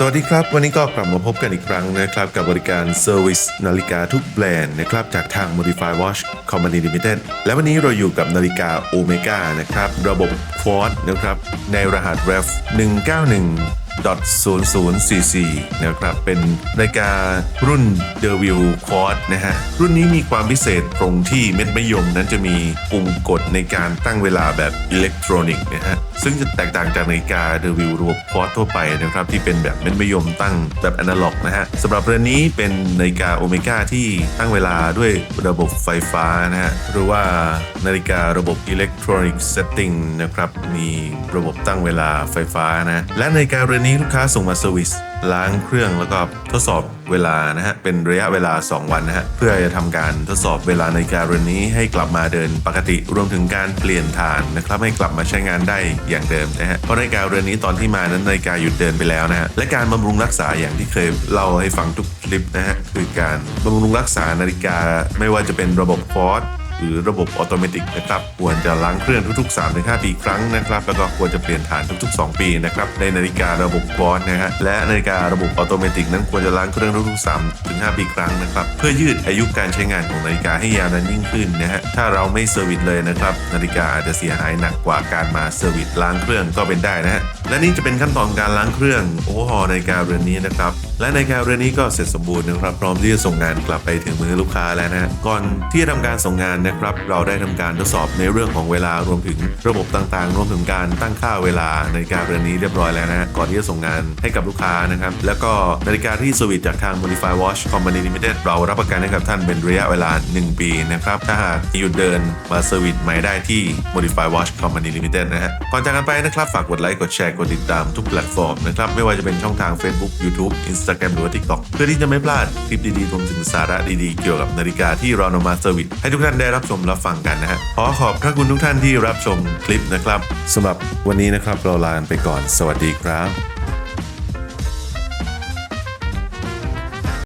สวัสดีครับ วันนี้ก็กลับมาพบกันอีกครั้งนะครับ กับบริการ Service นาฬิกาทุกแบรนด์นะครับ จากทาง Modify Watch Company Limited และวันนี้เราอยู่กับนาฬิกา Omega นะครับ ระบบ Quad นะครับ ในรหัส ref 191 0044 นะครับ เป็นนาฬิการุ่น d e v i l Quad นะฮะ รุ่นนี้มีความพิเศษตรงที่เม็ดมะยมนั้นจะมีปุ่มกดในการตั้งเวลาแบบอิเล็กทรอนิกส์นะฮะ ซึ่งจะแตกต่างจากนาฬิกา d e v i l ระบบ Quad ทั่วไปนะครับ ที่เป็นแบบเม็ดมะยมตั้งแบบอนาล็อกนะฮะสำหรับเรือนนี้เป็นนาฬิกาโอเมก้าที่ตั้งเวลาด้วยระบบไฟฟ้านะฮะหรือว่านาฬิการะบบอิเล็กทรอนิกส์เซตติ้งนะครับมีระบบตั้งเวลาไฟฟ้านะและนาฬิกาเรือนนี้ลูกค้าส่งมาเซอร์วิสล้างเครื่องแล้วก็ทดสอบเวลานะฮะเป็นระยะเวลา 2 วันนะฮะเพื่อจะทำการทดสอบเวลานาฬิกาเรือนนี้ให้กลับมาเดินปกติรวมถึงการเปลี่ยนฐานนะครับให้กลับมาใช้งานได้อย่างเดิมนะฮะเพราะนาฬิกาเรือนนี้ตอนที่มานั้นนาฬิกาหยุดเดินไปแล้วนะฮะและการบำรุงรักษาอย่างที่เคยเล่าให้ฟังทุกคลิปนะฮะคือการบำรุงรักษานาฬิกาไม่ว่าจะเป็นระบบฟอส หรือระบบออโตเมติกนะครับควรจะล้างเครื่องทุกๆ 3-5 ปีครั้งนะครับแล้วก็ควรจะเปลี่ยนฐานทุกๆ 2 ปีนะครับในนาฬิการะบบวอตนะฮะและนาฬิการะบบออโตเมติกนั้นควรจะล้างเครื่องทุกๆ3-5ปีครั้งนะครับเพื่อยืดอายุการใช้งานของนาฬิกาให้ยาวนานยิ่งขึ้นนะฮะถ้าเราไม่เซอร์วิสเลยนะครับนาฬิกาอาจจะเสียหายหนักกว่าการมาเซอร์วิสล้างเครื่องก็เป็นได้นะฮะและนี่จะเป็นขั้นตอนการล้างเครื่องโอเวอร์ฮอลนาฬิกาเรือนนี้นะครับ และในาฬิกาเรือนนี้ก็เสร็จสมบูรณ์นะครับ พร้อมที่จะส่งงานกลับไปถึงมือลูกค้าแล้วนะฮะก่อนที่จะทำการส่งงานนะครับ เราได้ทำการทดสอบในเรื่องของเวลารวมถึงระบบต่างๆ รวมถึงการตั้งค่าเวลานาฬิกาเรือนนี้เรียบร้อยแล้วนะฮะก่อนที่จะส่งงานให้กับลูกค้านะครับ แล้วก็นาฬิกาที่สวิตจากทาง Modify Watch Company Limited เรารับประกันให้กับท่านเป็นระยะเวลา 1 ปีนะครับถ้าหากหยุดเดินมาเซอร์วิสใหม่ได้ที่ Modify Watch Company Limited นะฮะก่อนจากกันไปนะครับฝากกดไลค์กดแชร์กดติดตามทุกแพลตฟอร์มนะครับไม่ว่าจะเป็นช่องทาง Facebook YouTube Instagram หรือว่า TikTok เพื่อที่จะไม่พลาดคลิปดีๆรวมถึงสาระดีๆ เกี่ยวกับนาฬิกาที่เรานำมาเซอร์วิสให้ทุกท่านได้รับชมรับฟังกันนะฮะขอขอบพระคุณทุกท่านที่รับชมคลิปนะครับสำหรับวันนี้นะครับเราลาไปก่อน สวัสดีครับ